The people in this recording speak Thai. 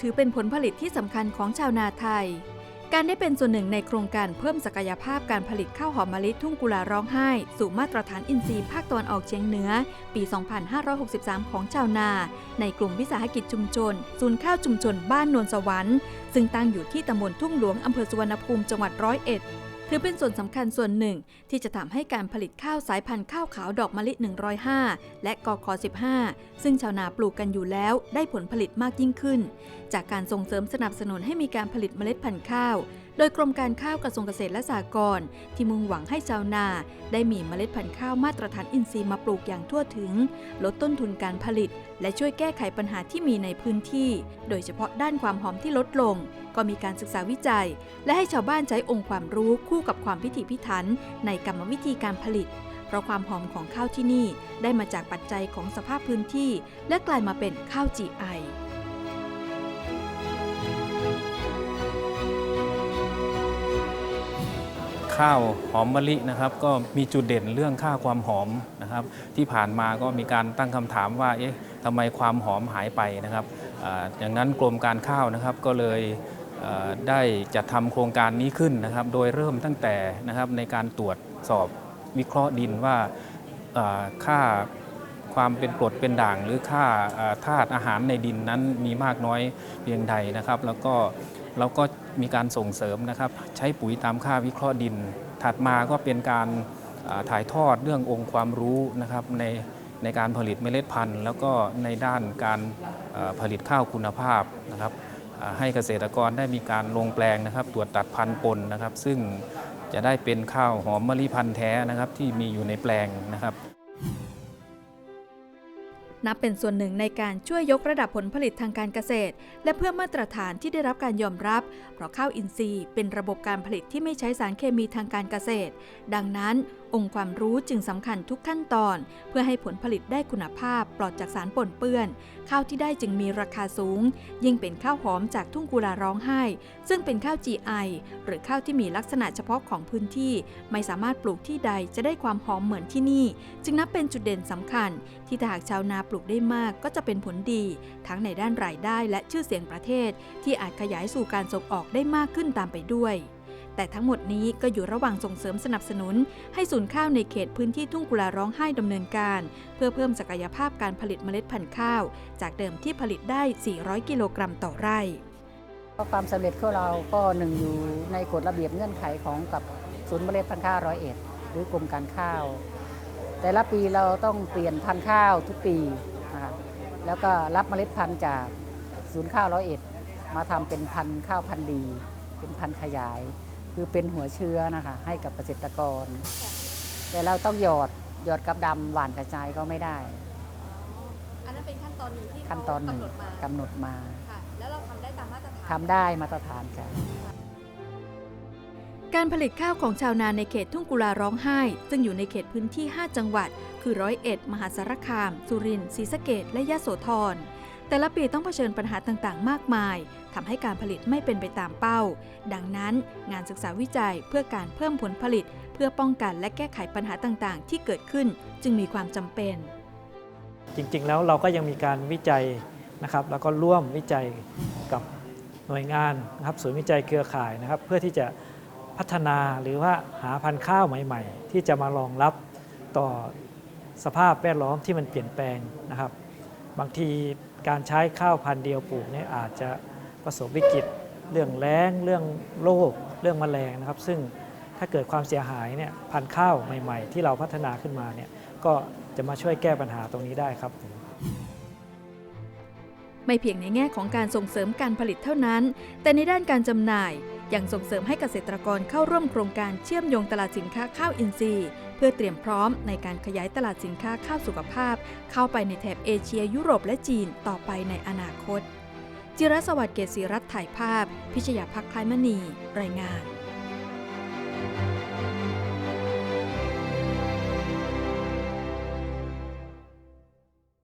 ถือเป็นผลผลิตที่สำคัญของชาวนาไทย การได้เป็นส่วนหนึ่งในโครงการเพิ่มศักยภาพการผลิตข้าวหอมมะลิทุ่งกุลาร้องไห้ สู่มาตรฐานอินทรีย์ภาคตะวันออกเฉียงเหนือ ปี 2563 ของชาวนา ในกลุ่มวิสาหกิจชุมชน ศูนย์ข้าวชุมชนบ้านนวลสวรรค์ ซึ่งตั้งอยู่ที่ตำบลทุ่งหลวงอำเภอสุวรรณภูมิจังหวัดร้อยเอ็ด ถือเป็นส่วนสำคัญส่วนหนึ่ง ที่จะทำให้การผลิตข้าวสายพันธุ์ข้าวขาวดอกมะลิ 105 และกอคอ15 ซึ่งชาวนาปลูกกันอยู่แล้วได้ผลผลิตมากยิ่งขึ้น จากการส่งเสริมสนับสนุนให้มีการผลิตเมล็ดพันธุ์ข้าว โดยกรมการข้าวกระทรวงเกษตรและสหกรณ์ที่มุ่งหวังให้ชาวนา ได้มีเมล็ดพันธุ์ข้าวมาตรฐานอินทรีย์มาปลูกอย่างทั่วถึง ลดต้นทุนการผลิต และช่วยแก้ไขปัญหาที่มีในพื้นที่ โดยเฉพาะด้านความหอมที่ลดลง ก็มีการศึกษาวิจัย และให้ชาวบ้านใช้องค์ความรู้คู่กับความพิถีพิถันในกรรมวิธีการผลิต เพราะความหอมของข้าวที่นี่ได้มาจากปัจจัยของสภาพพื้นที่ และกลายมาเป็นข้าว GI ข้าวหอมมะลินะครับก็มีจุดเด่นเรื่องค่าความหอมนะครับ ที่ผ่านมาก็มีการตั้งคำถามว่าเอ๊ะทำไมความหอมหายไปนะครับออย่างนั้นกรมการข้าวนะครับก็เลย ได้จัดทำโครงการนี้ขึ้นนะครับ โดยเริ่มตั้งแต่นะครับในการตรวจสอบวิเคราะห์ดินว่าค่าความเป็นกรดเป็นด่าง หรือค่าธาตุอาหารในดินนั้นมีมากน้อยเพียงใดนะครับ แล้วก็เราก็มีการส่งเสริมนะครับ ใช้ปุ๋ยตามค่าวิเคราะห์ดิน ถัดมาก็เป็นการถ่ายทอดเรื่ององค์ความรู้นะครับในในการผลิตเมล็ดพันธุ์ แล้วก็ในด้านการผลิตข้าวคุณภาพนะครับ ให้เกษตรกรได้มีการลงแปลงนะครับ ตรวจตัดพันธุ์ปนนะครับ ซึ่งจะได้เป็นข้าวหอมมะลิพันธุ์แท้นะครับที่มีอยู่ในแปลงนะครับ นับเป็นส่วนหนึ่งในการช่วยยกระดับผลผลิตทางการเกษตร และเพื่อมาตรฐานที่ได้รับการยอมรับ เพราะข้าวอินทรีย์เป็นระบบการผลิตที่ไม่ใช้สารเคมีทางการเกษตร ดังนั้น องค์ความรู้จึงสำคัญทุกขั้นตอน เพื่อให้ผลผลิตได้คุณภาพปลอดจากสารปนเปื้อน ข้าวที่ได้จึงมีราคาสูง ยิ่งเป็นข้าวหอมจากทุ่งกุลาร้องไห้ ซึ่งเป็นข้าว GI หรือข้าวที่มีลักษณะเฉพาะของพื้นที่ ไม่สามารถปลูกที่ใดจะได้ความหอมเหมือนที่นี่ จึงนับเป็นจุดเด่นสำคัญ ที่ถ้าหากชาวนาปลูกได้มากก็จะเป็นผลดี ทั้งในด้านรายได้และชื่อเสียงประเทศ ที่อาจขยายสู่การส่งออกได้มากขึ้นตามไปด้วย แต่ทั้งหมดนี้ก็อยู่ระหว่างส่งเสริมสนับสนุน ให้ศูนย์ข้าวในเขตพื้นที่ทุ่งกุลาร้องไห้ดำเนินการ เพื่อเพิ่มศักยภาพการผลิตเมล็ดพันธุ์ข้าว จากเดิมที่ผลิตได้ 400 กิโลกรัมต่อไร่ความสำเร็จของเราก็หนึ่งอยู่ในกฎระเบียบเงื่อนไขของกับศูนย์เมล็ดพันธุ์ข้าวร้อยเอ็ดหรือกรมการข้าว แต่ละปีเราต้องเปลี่ยนพันธุ์ข้าวทุกปีนะคะแล้วก็รับเมล็ดพันธุ์จากศูนย์ข้าวร้อยเอ็ดมาทำเป็นพันธุ์ข้าวพันธุ์ดี เป็นพันธุ์ขยาย คือเป็นหัวเชื้อนะคะให้กับเกษตรกร แต่เราต้องหยอดหยอดกับดำหว่านกระจายก็ไม่ได้ อันนั้นเป็นขั้นตอนหนึ่งที่ขั้นตอนหนึ่งกำหนดมาค่ะแล้วเราทำได้ตามมาตรฐานทำได้มาตรฐานค่ะ การผลิตข้าวของชาวนาในเขตทุ่งกุลาร้องไห้ ซึ่งอยู่ในเขตพื้นที่ 5 จังหวัด คือร้อยเอ็ด มหาสารคาม สุรินทร์ศรีสะเกดและยะโสธร แต่ละปีต้องเผชิญปัญหาต่างๆ มากมายทำให้การผลิตไม่เป็นไปตามเป้า ดังนั้น งานศึกษาวิจัยเพื่อการเพิ่มผลผลิต เพื่อป้องกันและแก้ไขปัญหาต่างๆ ที่เกิดขึ้นจึงมีความจำเป็น จริงๆ แล้วเราก็ยังมีการวิจัยนะครับ แล้วก็ร่วมวิจัยกับหน่วยงานนะครับศูนย์วิจัยเครือข่ายนะครับ เพื่อที่จะ พัฒนาหรือว่าหาพันธุ์ข้าวใหม่ ๆ ที่จะมารองรับต่อสภาพแวดล้อมที่มันเปลี่ยนแปลงนะครับ บางทีการใช้ข้าวพันธุ์เดียวปลูกเนี่ยอาจจะประสบวิกฤตเรื่องแล้งเรื่องโรคเรื่องแมลงนะครับ ซึ่งถ้าเกิดความเสียหายเนี่ยพันธุ์ข้าวใหม่ ๆ ที่เราพัฒนาขึ้นมาเนี่ยก็จะมาช่วยแก้ปัญหาตรงนี้ได้ครับ ไม่เพียงในแง่ของการส่งเสริมการผลิตเท่านั้น แต่ในด้านการจำหน่ายยังส่งเสริมให้เกษตรกรเข้าร่วมโครงการเชื่อมโยงตลาดสินค้าข้าวอินทรีย์ เพื่อเตรียมพร้อมในการขยายตลาดสินค้าข้าวสุขภาพ เข้าไปในแถบเอเชีย ยุโรปและจีนต่อไปในอนาคต จิรสวัสดิ์เกษรีรัตน์ถ่ายภาพ พิชยาพักคล้ายมณี รายงาน